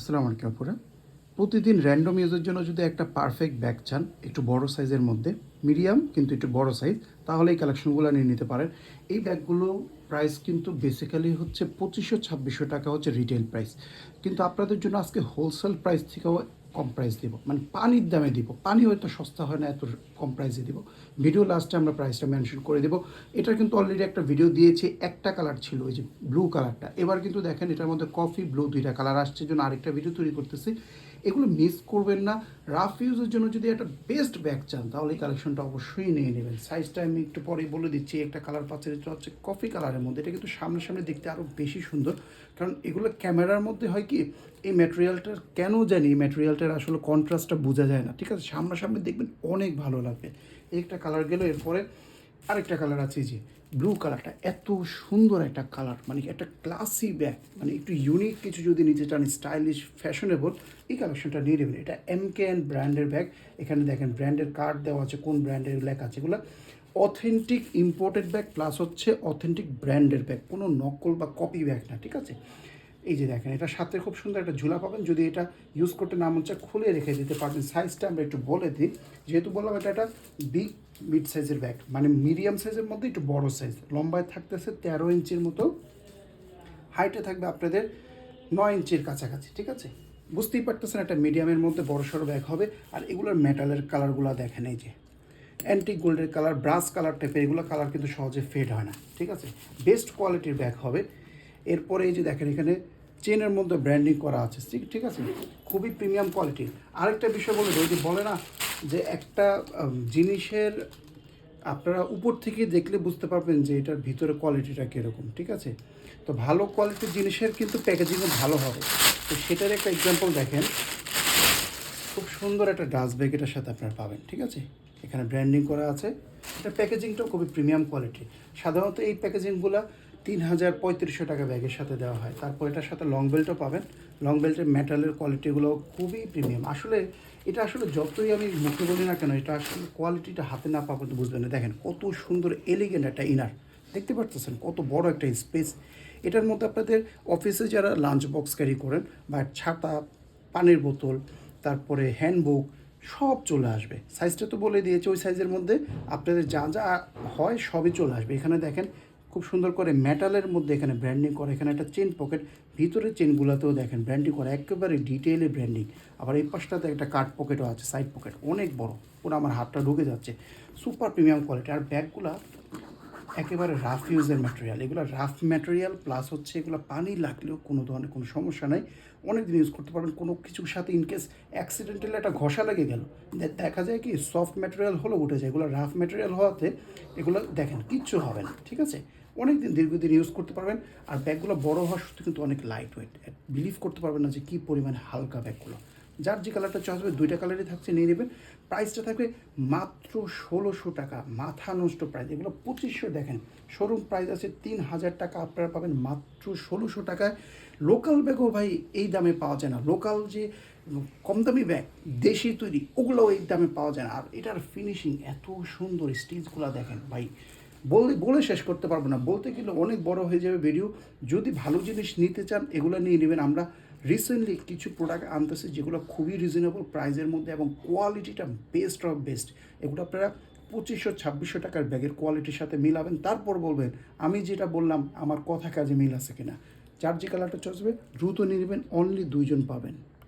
আসসালামু আলাইকুম আপুরা। প্রতিদিন র্যান্ডম ইউজের জন্য যদি একটা পারফেক্ট ব্যাগ চান, একটু বড় সাইজের মধ্যে মিডিয়াম কিন্তু একটু বড় সাইজ তাহলে এই কালেকশনগুলো নিয়ে নিতে পারেন। এই ব্যাগগুলো প্রাইস কিন্তু বেসিক্যালি হচ্ছে পঁচিশশো, ছাব্বিশশো টাকা হচ্ছে রিটেল প্রাইস কিন্তু আপনাদের জন্য আজকে হোলসেল প্রাইস থেকেও কম প্রাইস দিব। মানে পানির দামে দিব। পানি হয়তো সস্তা হয় না, এত কম প্রাইসে দিব। ভিডিও লাস্টে আমরা প্রাইসটা মেনশন করে দেবো। এটার কিন্তু অলরেডি একটা ভিডিও দিয়েছি, একটা কালার ছিল, ওই যে ব্লু কালারটা এবার কিন্তু দেখেন, এটার মধ্যে কফি ব্লু দুইটা কালার আসছে। জন্য আরেকটা ভিডিও তৈরি করতেছি। এগুলো মিস করবেন না। রাফ ইউজের জন্য যদি একটা বেস্ট ব্যাগ চান, তাহলে এই কালেকশনটা অবশ্যই নিয়ে নেবেন। সাইজটা আমি একটু পরে বলে দিচ্ছি, একটা কালার পাচ্ছেন, এটা হচ্ছে কফি কালারের মধ্যে। এটা কিন্তু সামনে সামনে দেখতে আরও বেশি সুন্দর। কারণ এগুলো ক্যামেরার মধ্যে হয় কি, এই ম্যাটেরিয়ালটার কেন জানি, এই ম্যাটেরিয়ালটার আসলে কন্ট্রাস্টটা বোঝা যায় না। ঠিক আছে? সামনাসামনি দেখবেন অনেক ভালো লাগবে। একটা কালার গেল, এরপরে আরেকটা কালার আছে যে ব্লু কালারটা এত সুন্দর একটা কালার মানে একটা ক্লাসি ব্যাগ মানে একটু ইউনিক কিছু যদি নিতে চান স্টাইলিশ ফ্যাশনেবল এই কালেকশনটা নিয়ে নেবেন। এটা এম কে এন ব্র্যান্ডের ব্যাগ এখানে দেখেন ব্র্যান্ডের কার্ড দেওয়া আছে, কোন ব্র্যান্ডের লেখা আছে এগুলো। অথেন্টিক ইম্পোর্টেড ব্যাগ প্লাস হচ্ছে অথেন্টিক ব্র্যান্ডের ব্যাগ কোনো নকল বা কপি ব্যাগ না, ঠিক আছে? এই যে দেখেন, এটা সাথে খুব সুন্দর একটা ঝুলা পাবেন। যদি এটা ইউজ করতে না মন চায়, খুলে রেখে দিতে পারবেন সাইজটা আমরা একটু বলে দিই। যেহেতু বললাম এটা একটা বিগ মিড সাইজের ব্যাগ মানে মিডিয়াম সাইজের মধ্যে একটু বড় সাইজ লম্বায় থাকতেছে তেরো ইঞ্চির মতো। হাইটে থাকবে আপনাদের নয় ইঞ্চির কাছাকাছি, ঠিক আছে? বুঝতেই পারতেছেন একটা মিডিয়ামের মধ্যে বড় সড়ো ব্যাগ হবে। আর এগুলোর মেটালের কালারগুলো দেখেন এই যে। অ্যান্টিক গোল্ডের কালার ব্রাশ কালার টাইপের এগুলো কালার কিন্তু সহজে ফেড হয় না, ঠিক আছে? বেস্ট কোয়ালিটির ব্যাগ হবে। এরপরে এই যে দেখেন, এখানে চেনের মধ্যে ব্র্যান্ডিং করা আছে। ঠিক আছে? খুবই প্রিমিয়াম কোয়ালিটি আরেকটা বিষয় বলে ওই যে বলে না যে একটা জিনিসের আপনারা উপর থেকে দেখলে বুঝতে পারবেন যে এটার ভিতরে কোয়ালিটিটা কীরকম। ঠিক আছে? তো ভালো কোয়ালিটির জিনিসের কিন্তু প্যাকেজিংও ভালো হবে। তো সেটার একটা এক্সাম্পল দেখেন। খুব সুন্দর একটা ডাস্ট ব্যাগ এটার সাথে আপনারা পাবেন। ঠিক আছে? এখানে ব্র্যান্ডিং করা আছে। এটা প্যাকেজিংটাও খুবই প্রিমিয়াম কোয়ালিটি সাধারণত এই প্যাকেজিংগুলো তিন হাজার পঁয়ত্রিশশো টাকা ব্যাগের সাথে দেওয়া হয়। তারপর এটার সাথে লং বেল্টও পাবেন। লং বেল্টের মেটালের কোয়ালিটিগুলো খুবই প্রিমিয়াম আসলে এটা আসলে যতই আমি মুখে বলি না কেন, এটা আসলে কোয়ালিটিটা হাতে না পাবো তো বুঝবেন না। দেখেন কত সুন্দর এলিগেন্ট একটা ইনার দেখতে পারতেছেন কত বড় একটা স্পেস এটার মধ্যে আপনাদের অফিসে যারা লাঞ্চ বক্স ক্যারি করেন বা ছাতা, পানির বোতল, তারপরে হ্যান্ডবুক সব চলে আসবে। সাইজটা তো বলে দিয়েছে, ওই সাইজের মধ্যে আপনাদের যা যা হয় সবই চলে আসবে। এখানে দেখেন খুব সুন্দর করে মেটালের মধ্যে এখানে ব্র্যান্ডিং করা, এখানে একটা চেন পকেট ভিতরের চেনগুলোতেও দেখেন ব্র্যান্ডিং করা, একেবারে ডিটেইলে ব্র্যান্ডিং আবার এই পাশটাতে একটা কাট পকেটও আছে সাইড পকেট অনেক বড়। পুরো আমার হাতটা ঢুকে যাচ্ছে। সুপার প্রিমিয়াম কোয়ালিটি আর ব্যাগগুলা একেবারে রাফ ইউজের ম্যাটেরিয়াল এগুলো রাফ ম্যাটেরিয়াল প্লাস হচ্ছে এগুলো পানি লাগলেও কোনো ধরনের কোনো সমস্যা নাই। অনেক দিন ইউজ করতে পারবেন। কোনো কিছুর সাথে ইনকেস অ্যাক্সিডেন্টালি একটা ঘষা লেগে গেল। দেখা যায় কি সফট ম্যাটেরিয়াল হলো উঠে যায়। এগুলো রাফ ম্যাটেরিয়াল হওয়াতে এগুলো দেখেন কিচ্ছু হবে না, ঠিক আছে? অনেক দিন দীর্ঘদিন ইউজ করতে পারবেন। আর ব্যাগগুলো বড় হওয়ার সত্যি কিন্তু অনেক লাইট ওয়েট বিলিভ করতে পারবেন না যে কী পরিমাণ হালকা ব্যাগগুলো যার যে কালারটা চয়েস হবে, দুইটা কালারই থাকছে, নিয়ে নেবেন। প্রাইসটা থাকবে মাত্র ষোলোশো টাকা, মাথা নষ্ট প্রাইস এগুলো পঁচিশশো দেখেন। শোরুম প্রাইস আছে তিন হাজার টাকা, আপনারা পাবেন মাত্র ষোলোশো টাকায়। লোকাল ব্যাগও ভাই এই দামে পাওয়া যায় না। লোকাল যে কম দামি ব্যাগ দেশি তৈরি, ওগুলোও এই দামে পাওয়া যায় না। আর এটার ফিনিশিং এত সুন্দর স্টিচগুলো দেখেন ভাই। বলে বলে শেষ করতে পারব না। বলতে গেলে অনেক বড় হয়ে যাবে ভিডিও যদি ভালো জিনিস নিতে চান, এগুলো নিয়ে নেবেন। আমরা রিসেন্টলি কিছু প্রোডাক্ট আনতেছে যেগুলো খুবই রিজনেবল প্রাইসের মধ্যে এবং কোয়ালিটিটা বেস্ট অফ বেস্ট এগুলো আপনারা পঁচিশশো, ছাব্বিশশো টাকার ব্যাগের কোয়ালিটির সাথে মিলাবেন। তারপর বলবেন, আমি যেটা বললাম, আমার কথা কাজে মিল আছে কিনা। চার্জি কালারটা চলবে দ্রুত নেবেন অনলি দুইজন পাবেন।